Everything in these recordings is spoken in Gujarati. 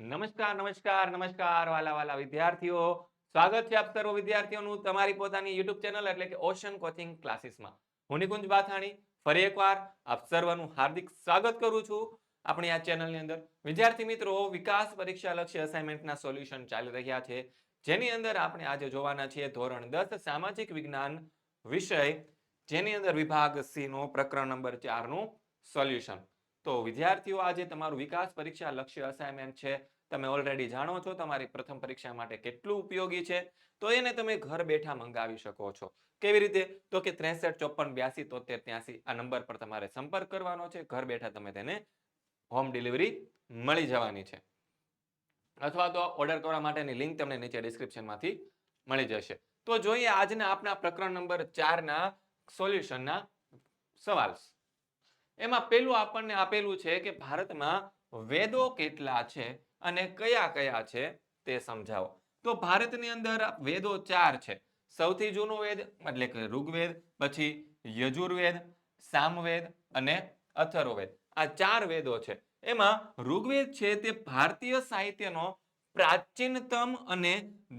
નમસ્કાર નમસ્કાર નમસ્કાર, વાલા વાલા વિદ્યાર્થીઓ. સ્વાગત છે આપ સર્વ વિદ્યાર્થીઓનું તમારી પોતાની યુટ્યુબ ચેનલ એટલે કે ઓશન કોચિંગ ક્લાસીસમાં હું નિકુંજ બાથાણી. ફરી એકવાર આપ સર્વનું હાર્દિક સ્વાગત કરું છું આપણી આ ચેનલની અંદર. વિદ્યાર્થી મિત્રો, વિકાસ પરીક્ષા લક્ષ્ય અસાઇનમેન્ટના સોલ્યુશન ચાલી રહ્યા છે. જેની અંદર આપણે આજે જોવાના છીએ ધોરણ દસ, સામાજિક વિજ્ઞાન વિષય. જેની અંદર વિભાગ સી નો પ્રકરણ નંબર ચારનું સોલ્યુશન તો વિદ્યાર્થીઓ, આજે તમારું વિકાસ પરીક્ષા લક્ષ્ય અસાઇનમેન્ટ છે. તમે ઓલરેડી જાણો છો તમારી પ્રથમ પરીક્ષા માટે કેટલું ઉપયોગી છે. તો એને તમે ઘર બેઠા મંગાવી શકો છો. કેવી રીતે? તો કે ત્રેસઠ, ચોપન, બ્યાસી તોતેર ત્યાસી આ નંબર પર તમારે સંપર્ક કરવાનો છે. ઘર બેઠા તમે તેને હોમ ડિલિવરી મળી જવાની છે. અથવા તો ઓર્ડર કરવા માટેની લિંક તમને નીચે ડિસ્ક્રિપ્શનમાંથી મળી જશે. તો જોઈએ આજના આપના પ્રકરણ નંબર ચારના સોલ્યુશનના સવાલ. એમાં પેલું આપણને આપેલું છે કે ભારતમાં વેદો કેટલા છે અને કયા કયા છે તે સમજાવો. તો ભારતની અંદર વેદો ચાર છે. સૌથી જૂનો વેદ એટલે કે ઋગ્વેદ, પછી યજુર્વેદ, સામવેદ અને અથર્વવેદ. આ ચાર વેદો છે. એમાં ઋગ્વેદ છે તે ભારતીય સાહિત્યનો પ્રાચીનતમ અને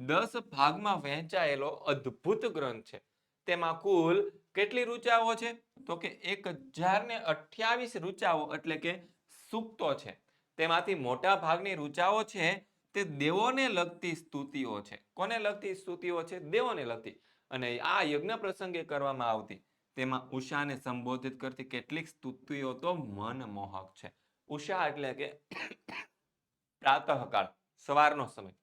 દસ ભાગમાં વહેંચાયેલો અદ્ભુત ગ્રંથ છે. તેમાં કુલ કેટલી ઋચાઓ છે? તો કે એક હજાર ને અઠ્યાવીસ રૂચાઓ એટલે કે સૂક્તો છે. તેમાંથી મોટા ભાગની રૂચાઓ છે તે દેવોને લગતી સ્તુતિઓ છે. કોને લગતી સ્તુતિઓ છે? દેવોને લગતી. અને આ યજ્ઞ પ્રસંગે કરવામાં આવતી. તેમાં ઉષાને સંબોધિત કરતી કેટલીક સ્તુતિઓ તો મનમોહક છે. ઉષા એટલે કે પ્રાતઃકાળ, સવારનો સમય.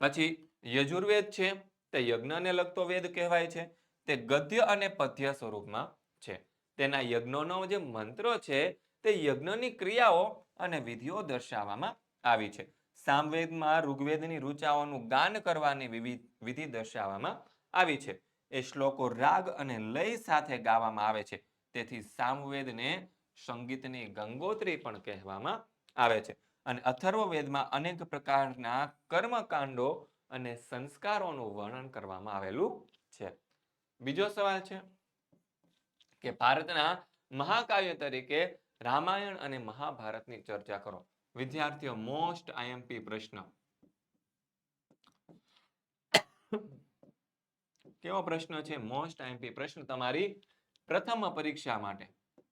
પછી યજુર્વેદ છે તે યજ્ઞને લગતો વેદ કહેવાય છે. તે ગદ્ય અને પદ્ય સ્વરૂપમાં છે. તેના યજ્ઞોનો જે મંત્ર છે, તે યજ્ઞની ક્રિયાઓ અને વિધિઓ દર્શાવવામાં આવી છે. સામવેદમાં ઋગ્વેદની ઋચાઓનું ગાન કરવાની વિવિધ વિધિ દર્શાવવામાં આવી છે. એ શ્લોકો રાગ અને લય સાથે ગાવામાં આવે છે. તેથી સામવેદને સંગીતની ગંગોત્રી પણ કહેવામાં આવે છે. અને અથર્વવેદમાં અનેક પ્રકારના કર્મકાંડો અને સંસ્કારોનું વર્ણન કરવામાં આવેલું છે. બીજો સવાલ છે કે ભારતના મહાકાવ્ય તરીકે રામાયણ અને મહાભારતની ચર્ચા કરો. વિદ્યાર્થીઓ મોસ્ટ આઈએમપી પ્રશ્ન. કેવો પ્રશ્ન છે? મોસ્ટ આઈએમપી પ્રશ્ન તમારી પ્રથમ પરીક્ષા માટે.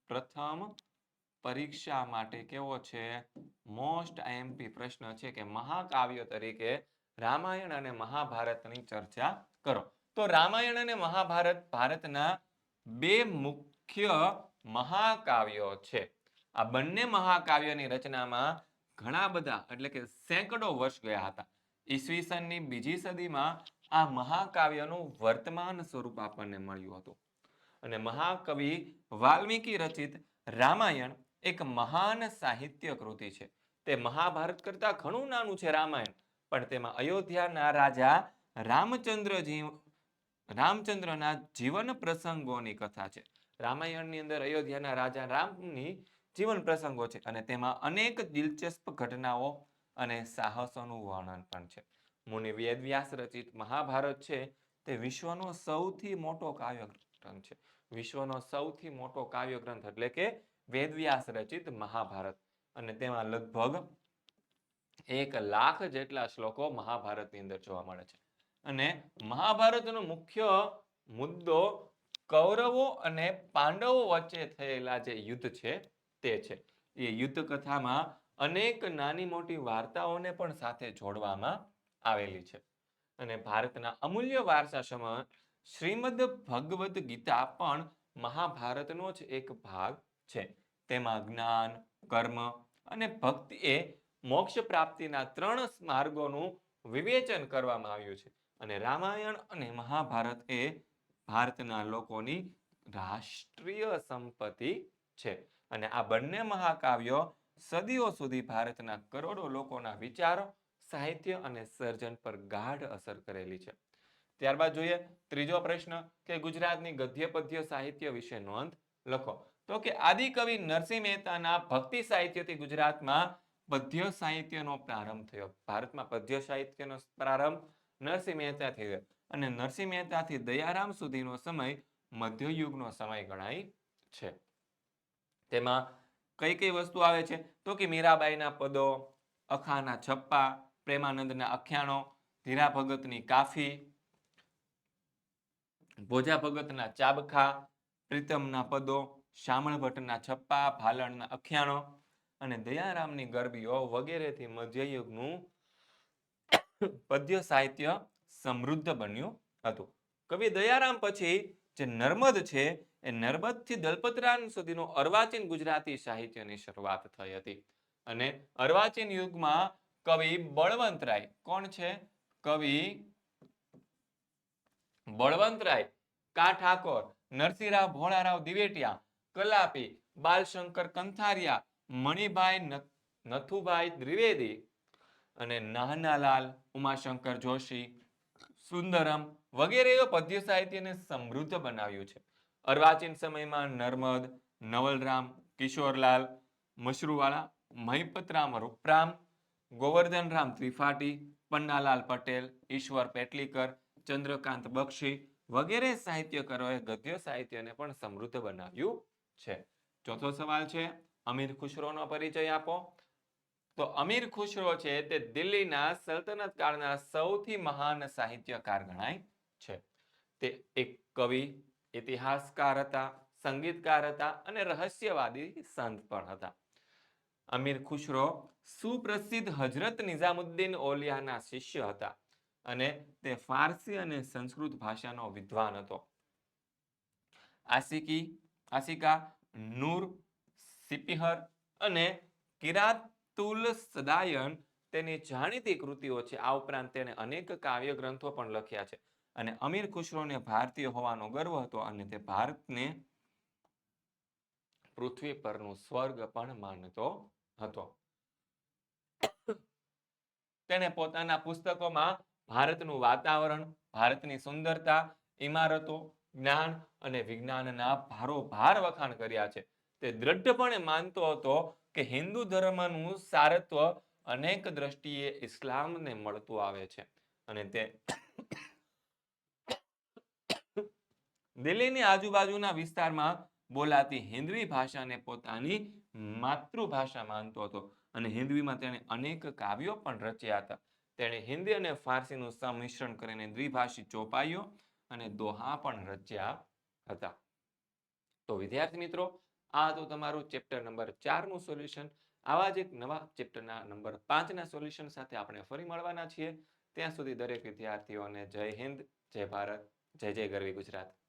પ્રથમ પરીક્ષા માટે કેવો છે? મોસ્ટ આઈએમપી પ્રશ્ન છે કે મહાકાવ્ય તરીકે રામાયણ અને મહાભારતની ચર્ચા કરો. તો રામાયણ અને મહાભારત ભારતના બે મુખ્ય મહાકાવ્યો છે. આ બંને મહાકાવ્યની રચનામાં ઘણા બધા, એટલે કે સેંકડો વર્ષ ગયા હતા. ઈસવીસનની બીજી સદીમાં આ મહાકાવ્યનું વર્તમાન સ્વરૂપ આપણને મળ્યું હતું. અને મહાકવિ વાલ્મીકી રચિત રામાયણ એક મહાન સાહિત્ય કૃતિ છે. તે મહાભારત કરતા ઘણું નાનું છે રામાયણ, પણ તેમાં અયોધ્યાના રાજા રામચંદ્રજી રામચંદ્રના જીવન પ્રસંગોની કથા છે. રામાયણની અંદર અયોધ્યાના રાજા રામની જીવન પ્રસંગો છે અને તેમાં અનેક દિલચસ્પ ઘટનાઓ અને સાહસોનું વર્ણન પણ છે. મુનિ વેદવ્યાસ રચિત મહાભારત છે તે વિશ્વનો સૌથી મોટો કાવ્ય ગ્રંથ છે. વિશ્વનો સૌથી મોટો કાવ્ય ગ્રંથ એટલે કે વેદવ્યાસ રચિત મહાભારત. અને તેમાં લગભગ એક લાખ જેટલા શ્લોકો મહાભારતની અંદર જોવા મળે છે. અને મહાભારતનો મુખ્ય મુદ્દો કૌરવો અને પાંડવો વચ્ચે થયેલા જે યુદ્ધ છે તે છે. એ યુદ્ધ કથામાં અનેક નાની મોટી વાર્તાઓને પણ સાથે જોડવામાં આવેલી છે. અને ભારતના અમૂલ્ય વારસા સમાન શ્રીમદ ભગવદ્ ગીતા પણ મહાભારતનો જ એક ભાગ છે. તેમાં જ્ઞાન, કર્મ અને ભક્તિ એ મોક્ષ પ્રાપ્તિના ત્રણ માર્ગોનું વિવેચન કરવામાં આવ્યું છે. અને રામાયણ અને મહાભારત એ ભારતના લોકોની રાષ્ટ્રીય સંપત્તિ છે. અને આ બંને મહાકાવ્યો સદીઓ સુધી ભારતના કરોડો લોકોના વિચારો, સાહિત્ય અને સર્જન પર ગાઢ અસર કરેલી છે. ત્યારબાદ જોઈએ ત્રીજો પ્રશ્ન કે ગુજરાતની ગદ્ય પદ્ય સાહિત્ય વિશે નોંધ લખો. તો કે આદિકવિ નરસિંહ મહેતાના ભક્તિ સાહિત્યથી ગુજરાતમાં પદ્ય સાહિત્યનો પ્રારંભ થયો. ભારતમાં પદ્ય સાહિત્યનો પ્રારંભ નરસિંહ મહેતાથી અને નરસિંહ મહેતાથી દયારામ સુધીનો સમય મધ્યયુગનો સમય ગણાય છે. તેમાં કઈ કઈ વસ્તુ આવે છે? તો કે મીરાબાઈના પદો, અખાના છપ્પા, પ્રેમાનંદના અખ્યાણો ધીરા ભગતની કાફી ભોજા ભગતના ચાબખા, પ્રીતમના પદો શામળ ભટ્ટના છપ્પા, ભાલણના અખ્યાણો અને દયારામની ગરબીઓ વગેરેથી મધ્યયુગનું પદ્ય સાહિત્ય સમૃદ્ધ બન્યું હતું. કવિ દયારામ પછી જે નર્મદ છે, એ નર્મદથી દલપતરામ સુધીનો અર્વાચીન ગુજરાતી સાહિત્યની શરૂઆત થઈ હતી. અને અર્વાચીન યુગમાં કવિ બળવંતરાય. કોણ છે? કવિ બળવંતરાય, કા ઠાકોર, નરસિંહરાવ ભોળારાવ દિવેટિયા, કલાપી, બાલશંકર કંથારિયા, મણિભાઈ નથુભાઈ દ્વિવેદી અને નાનાલાલ ઉમાશંકર જોશી, સુંદરમ વગેરે પદ્ય સાહિત્યને સમૃદ્ધ બનાવ્યું છે. અર્વાચીન સમયમાં નર્મદ, નવલરામ, કિશોરલાલ, મશરૂવાળા, મહિપતરામ રૂપરામ, ગોવર્ધનરામ ત્રિપાઠી પન્નાલાલ પટેલ, ઈશ્વર પેટલીકર, ચંદ્રકાંત બક્ષી વગેરે સાહિત્યકારોએ ગદ્ય સાહિત્યને પણ સમૃદ્ધ બનાવ્યું છે. ચોથો સવાલ છે, અમીર ખુશરોનો પરિચય આપો. તો અમીર ખુશરો છે તે દિલ્હીના સલ્તનત કાળના સૌથી મહાન સાહિત્યકાર ગણાય છે. તે એક કવિ, ઇતિહાસકાર હતા, સંગીતકાર હતા અને રહસ્યવાદી સંત પણ હતા. અમીર ખુશરો સુપ્રસિદ્ધ હજરત નિઝામુદ્દીન ઓલિયાના શિષ્ય હતા અને તે ફારસી અને સંસ્કૃત ભાષાનો વિદ્વાન હતો. આસિકી આસિકા નૂર, સિપિહર અને કિરાતુલ સદાયન તેની જાણીતી કૃતિઓ છે. આ ઉપરાંત તેણે અનેક કાવ્ય ગ્રંથો પણ લખ્યા છે. અને અમીર ખુશરોને ભારતીય હોવાનો ગર્વ હતો અને તે ભારતને પૃથ્વી પરનું સ્વર્ગ પણ માનતો હતો. તેણે પોતાના પુસ્તકોમાં ભારતનું વાતાવરણ, ભારતની સુંદરતા, ઇમારતો, જ્ઞાન અને વિજ્ઞાનના ભારોભાર વખાણ કર્યા છે. તે દ્રઢપણે માનતો હતો કે હિન્દુ ધર્મનું સારત્વ અનેક દ્રષ્ટિએ ઇસ્લામને મળતું આવે છે. અને તે દિલ્હીની આજુબાજુના વિસ્તારમાં બોલાતી હિન્દવી ભાષાને પોતાની માતૃભાષા માનતો હતો. અને હિન્દવીમાં તેણે અનેક કાવ્યો પણ રચ્યા હતા. તેણે હિન્દી અને ફારસીનું સંમિશ્રણ કરીને દ્વિભાષી ચોપાઈઓ અને દોહા પણ રચ્યા હતા. તો વિદ્યાર્થી મિત્રો આ હતું તમારું ચેપ્ટર નંબર ચારનું સોલ્યુશન. આવા જ એક નવા ચેપ્ટરના નંબર પાંચના સોલ્યુશન સાથે આપણે ફરી મળવાના છીએ. ત્યાં સુધી દરેક વિદ્યાર્થીઓને જય હિન્દ, જય ભારત, જય જય ગરવી ગુજરાત.